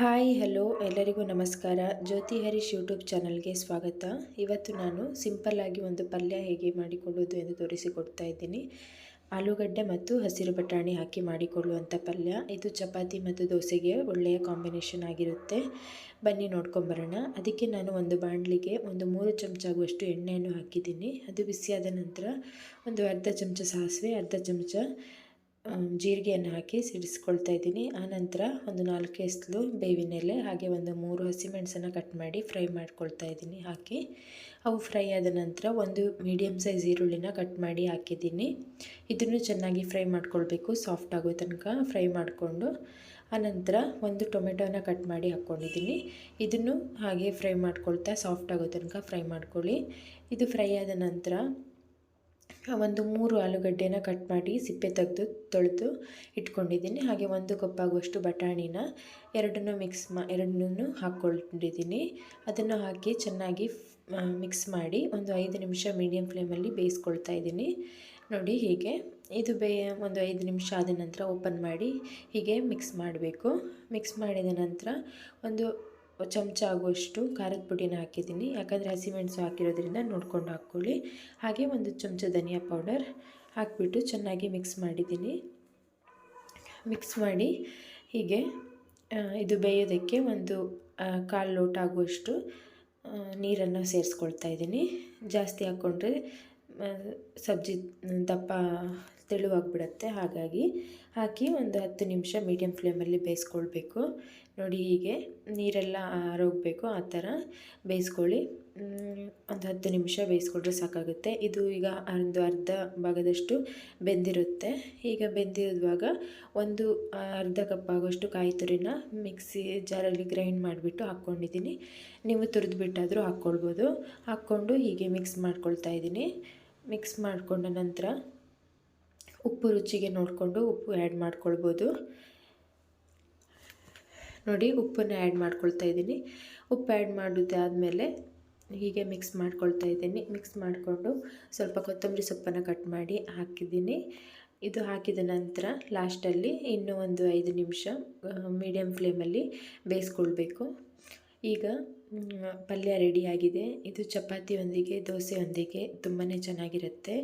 Hi, hello, ಎಲ್ಲರಿಗೂ ನಮಸ್ಕಾರ. ಜ್ಯೋತಿ Harish YouTube ಚಾನಲ್ಗೆ ಸ್ವಾಗತ. ಇವತ್ತು ನಾನು ಸಿಂಪಲ್ಲಾಗಿ ಒಂದು ಪಲ್ಯ ಹೇಗೆ ಮಾಡಿಕೊಳ್ಳೋದು ಎಂದು ತೋರಿಸಿಕೊಡ್ತಾ ಇದ್ದೀನಿ. ಆಲೂಗಡ್ಡೆ ಮತ್ತು ಹಸಿರು ಬಟಾಣಿ ಹಾಕಿ ಮಾಡಿಕೊಳ್ಳುವಂಥ ಪಲ್ಯ. ಇದು ಚಪಾತಿ ಮತ್ತು ದೋಸೆಗೆ ಒಳ್ಳೆಯ ಕಾಂಬಿನೇಷನ್ ಆಗಿರುತ್ತೆ. ಬನ್ನಿ ನೋಡ್ಕೊಂಬರೋಣ. ಅದಕ್ಕೆ ನಾನು ಒಂದು ಬಾಣಲಿಗೆ ಒಂದು ಮೂರು ಚಮಚ ಆಗುವಷ್ಟು ಎಣ್ಣೆಯನ್ನು ಹಾಕಿದ್ದೀನಿ. ಅದು ಬಿಸಿಯಾದ ನಂತರ ಒಂದು ಅರ್ಧ ಚಮಚ ಸಾಸಿವೆ, ಅರ್ಧ ಚಮಚ ಜೀರಿಗೆಯನ್ನು ಹಾಕಿ ಸಿಡಿಸ್ಕೊಳ್ತಾ ಇದ್ದೀನಿ. ಆನಂತರ ಒಂದು ನಾಲ್ಕು ಎಸ್ಲು ಬೇವಿನ ಎಲೆ, ಹಾಗೆ ಒಂದು ಮೂರು ಹಸಿಮೆಣಸನ್ನು ಕಟ್ ಮಾಡಿ ಫ್ರೈ ಮಾಡ್ಕೊಳ್ತಾ ಇದ್ದೀನಿ ಹಾಕಿ. ಅವು ಫ್ರೈ ಆದ ನಂತರ ಒಂದು ಮೀಡಿಯಮ್ ಸೈಜ್ ಈರುಳ್ಳಿನ ಕಟ್ ಮಾಡಿ ಹಾಕಿದ್ದೀನಿ. ಇದನ್ನು ಚೆನ್ನಾಗಿ ಫ್ರೈ ಮಾಡ್ಕೊಳ್ಬೇಕು, ಸಾಫ್ಟ್ ಆಗೋ ತನಕ ಫ್ರೈ ಮಾಡಿಕೊಂಡು. ಆನಂತರ ಒಂದು ಟೊಮೆಟೊನ ಕಟ್ ಮಾಡಿ ಹಾಕ್ಕೊಂಡಿದ್ದೀನಿ. ಇದನ್ನು ಹಾಗೆ ಫ್ರೈ ಮಾಡ್ಕೊಳ್ತಾ ಸಾಫ್ಟ್ ಆಗೋ ತನಕ ಫ್ರೈ ಮಾಡ್ಕೊಳ್ಳಿ. ಇದು ಫ್ರೈ ಆದ ನಂತರ ಒಂದು ಮೂರು ಆಲೂಗಡ್ಡೆನ ಕಟ್ ಮಾಡಿ ಸಿಪ್ಪೆ ತೆಗೆದು ತೊಳೆದು ಇಟ್ಕೊಂಡಿದ್ದೀನಿ. ಹಾಗೆ ಒಂದು ಕಪ್ಪಾಗುವಷ್ಟು ಬಟಾಣಿನ ಎರಡನ್ನೂ ಮಿಕ್ಸ್ ಮಾ, ಎರಡನ್ನೂ ಹಾಕ್ಕೊಂಡಿದ್ದೀನಿ. ಅದನ್ನು ಹಾಕಿ ಚೆನ್ನಾಗಿ ಮಿಕ್ಸ್ ಮಾಡಿ ಒಂದು ಐದು ನಿಮಿಷ ಮೀಡಿಯಮ್ ಫ್ಲೇಮಲ್ಲಿ ಬೇಯಿಸ್ಕೊಳ್ತಾ ಇದ್ದೀನಿ. ನೋಡಿ ಹೀಗೆ, ಇದು ಬೇ, ಒಂದು ಐದು ನಿಮಿಷ ಆದ ನಂತರ ಓಪನ್ ಮಾಡಿ ಹೀಗೆ ಮಿಕ್ಸ್ ಮಾಡಬೇಕು. ಮಿಕ್ಸ್ ಮಾಡಿದ ನಂತರ ಒಂದು ಚಮಚ ಆಗುವಷ್ಟು ಖಾರದ ಪುಡಿನ ಹಾಕಿದ್ದೀನಿ. ಯಾಕಂದರೆ ಹಸಿಮೆಣಸು ಹಾಕಿರೋದ್ರಿಂದ ನೋಡ್ಕೊಂಡು ಹಾಕ್ಕೊಳ್ಳಿ. ಹಾಗೆ ಒಂದು ಚಮಚ ಧನಿಯಾ ಪೌಡರ್ ಹಾಕಿಬಿಟ್ಟು ಚೆನ್ನಾಗಿ ಮಿಕ್ಸ್ ಮಾಡಿದ್ದೀನಿ. ಮಿಕ್ಸ್ ಮಾಡಿ ಹೀಗೆ ಇದು ಬೇಯೋದಕ್ಕೆ ಒಂದು ಕಾಲು ಲೋಟ ಆಗುವಷ್ಟು ನೀರನ್ನು ಸೇರಿಸ್ಕೊಳ್ತಾ ಇದ್ದೀನಿ. ಜಾಸ್ತಿ ಹಾಕ್ಕೊಂಡ್ರೆ ಸಬ್ಜಿ, ದಪ್ಪ ತೆಳುವಾಗಿಬಿಡತ್ತೆ. ಹಾಗಾಗಿ ಹಾಕಿ ಒಂದು ಹತ್ತು ನಿಮಿಷ ಮೀಡಿಯಮ್ ಫ್ಲೇಮಲ್ಲಿ ಬೇಯಿಸ್ಕೊಳ್ಬೇಕು. ನೋಡಿ ಹೀಗೆ ನೀರೆಲ್ಲ ಆರೋಗಬೇಕು ಆ ಥರ ಬೇಯಿಸ್ಕೊಳ್ಳಿ. ಒಂದು ಹತ್ತು ನಿಮಿಷ ಬೇಯಿಸ್ಕೊಂಡ್ರೆ ಸಾಕಾಗುತ್ತೆ. ಇದು ಈಗ ಒಂದು ಅರ್ಧ ಭಾಗದಷ್ಟು ಬೆಂದಿರುತ್ತೆ. ಈಗ ಬೆಂದಿರುವಾಗ ಒಂದು ಅರ್ಧ ಕಪ್ ಆಗೋಷ್ಟು ಕಾಯಿ ತುರಿನ ಮಿಕ್ಸಿ ಜಾರಲ್ಲಿ ಗ್ರೈಂಡ್ ಮಾಡಿಬಿಟ್ಟು ಹಾಕ್ಕೊಂಡಿದ್ದೀನಿ. ನೀವು ತುರಿದು ಬಿಟ್ಟಾದರೂ ಹಾಕ್ಕೊಳ್ಬೋದು. ಹಾಕ್ಕೊಂಡು ಹೀಗೆ ಮಿಕ್ಸ್ ಮಾಡ್ಕೊಳ್ತಾ ಇದ್ದೀನಿ. ಮಿಕ್ಸ್ ಮಾಡಿಕೊಂಡ ನಂತರ ಉಪ್ಪು ರುಚಿಗೆ ನೋಡಿಕೊಂಡು ಉಪ್ಪು ಆ್ಯಡ್ ಮಾಡ್ಕೊಳ್ಬೋದು. ನೋಡಿ, ಉಪ್ಪನ್ನು ಆ್ಯಡ್ ಮಾಡ್ಕೊಳ್ತಾ ಇದ್ದೀನಿ. ಉಪ್ಪು ಆ್ಯಡ್ ಮಾಡಿದ್ದಾದಮೇಲೆ ಹೀಗೆ ಮಿಕ್ಸ್ ಮಾಡ್ಕೊಳ್ತಾ ಇದ್ದೀನಿ. ಮಿಕ್ಸ್ ಮಾಡಿಕೊಂಡು ಸ್ವಲ್ಪ ಕೊತ್ತಂಬರಿ ಸೊಪ್ಪನ್ನು ಕಟ್ ಮಾಡಿ ಹಾಕಿದ್ದೀನಿ. ಇದು ಹಾಕಿದ ನಂತರ ಲಾಸ್ಟಲ್ಲಿ ಇನ್ನೂ ಒಂದು ಐದು ನಿಮಿಷ ಮೀಡಿಯಮ್ ಫ್ಲೇಮಲ್ಲಿ ಬೇಯಿಸ್ಕೊಳ್ಬೇಕು. ಈಗ ಪಲ್ಯ ರೆಡಿಯಾಗಿದೆ ಇದು ಚಪಾತಿಯೊಂದಿಗೆ ದೋಸೆಯೊಂದಿಗೆ ತುಂಬಾ ಚೆನ್ನಾಗಿರುತ್ತೆ.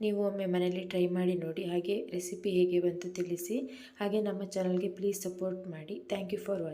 ನೀವು ಒಮ್ಮೆ ಮನೆಯಲ್ಲಿ ಟ್ರೈ ಮಾಡಿ ನೋಡಿ, ಹಾಗೆ ರೆಸಿಪಿ ಹೇಗೆ ಬಂತು ತಿಳಿಸಿ. ಹಾಗೆ ನಮ್ಮ ಚಾನಲ್ಗೆ ಪ್ಲೀಸ್ ಸಪೋರ್ಟ್ ಮಾಡಿ. Thank you for watching